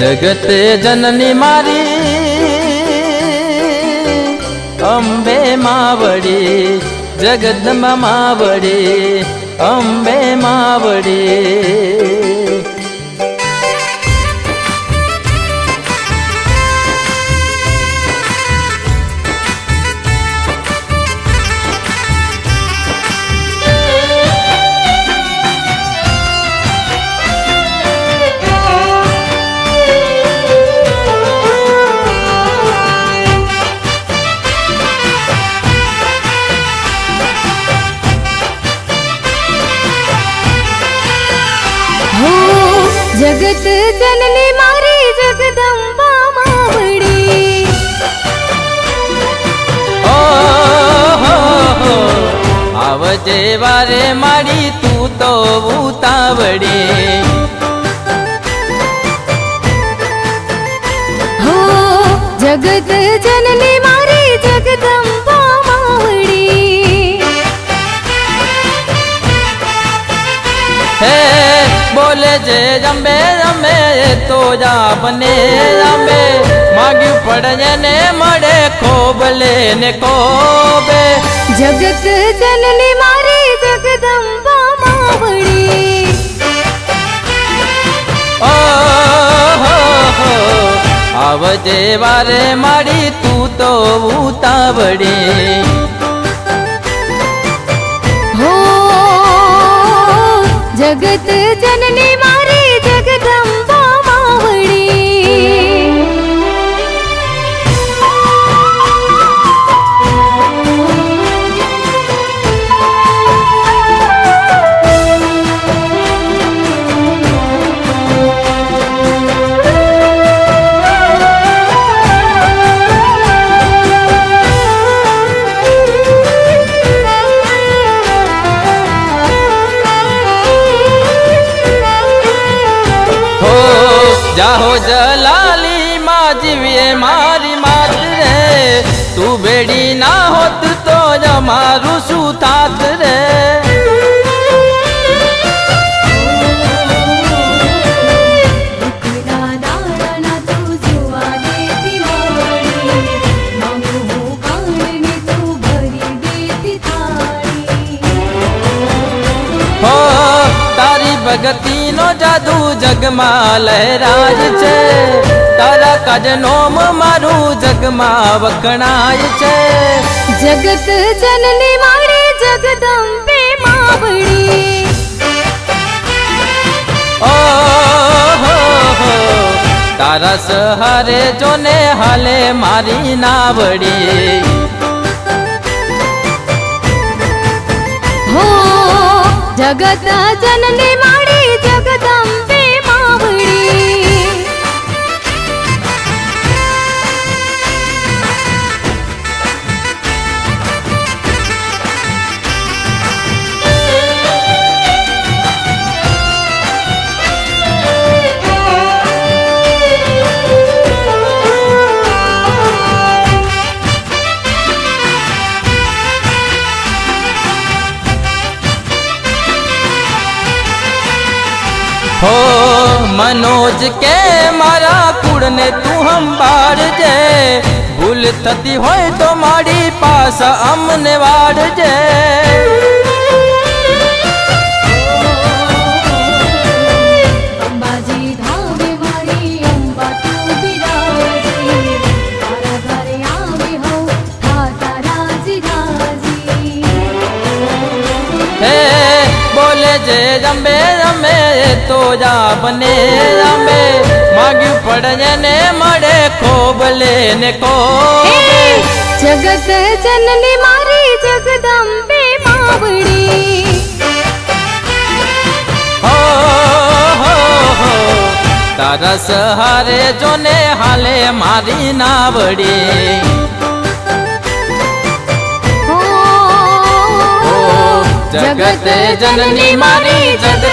જગત જનની મારી અંબે માવડી જગદંબા માવડી અંબે માવડી. જગત જનની મારી જગદંબા માવડી. આવજે વારે મારી તું તો ઉતાવળી હો જગત જનની મારી જગદંબા બોલે જે જમે રમે તો જા બને જંબે. માગ્યું પડે ને મળે ખોબલે ને કોબે જગત જનની મારી જગદંબા માવડી. ઓ હો હો. આવજે વારે માડી તું તો ઉતાવડી હો જગત જાહો જલાલી માં જીવીએ મારી માત રે. તું બેડી ના હોત તો જ મારું શું થાત રે? ઉખડા ભગતીનો જાદુ જગમાં લહેરાય છે. તારા કાજ નોમ મારું જગમાં વખણાય છે. જગત જનની મારી જગદંબે માવડી. ઓ હો હો. તારા સહારે જોને હાલે મારી નાવડી. હો જગત જનની મારી હો, મનોજ કે મારા કુળને તું સંભાળજે. ભૂલ થતી હોય તો મારી પાસ અમને વાળજે. જે જંબે રમે તો જા બને જંબે માગ્યું પડે ને મળે ખોબલે ને કો જગત જનની મારી જગદંબે માવડી. હો હો હો. તારા સહારે જોને હાલે મારી નાવડી. જગત જનની મારી જગત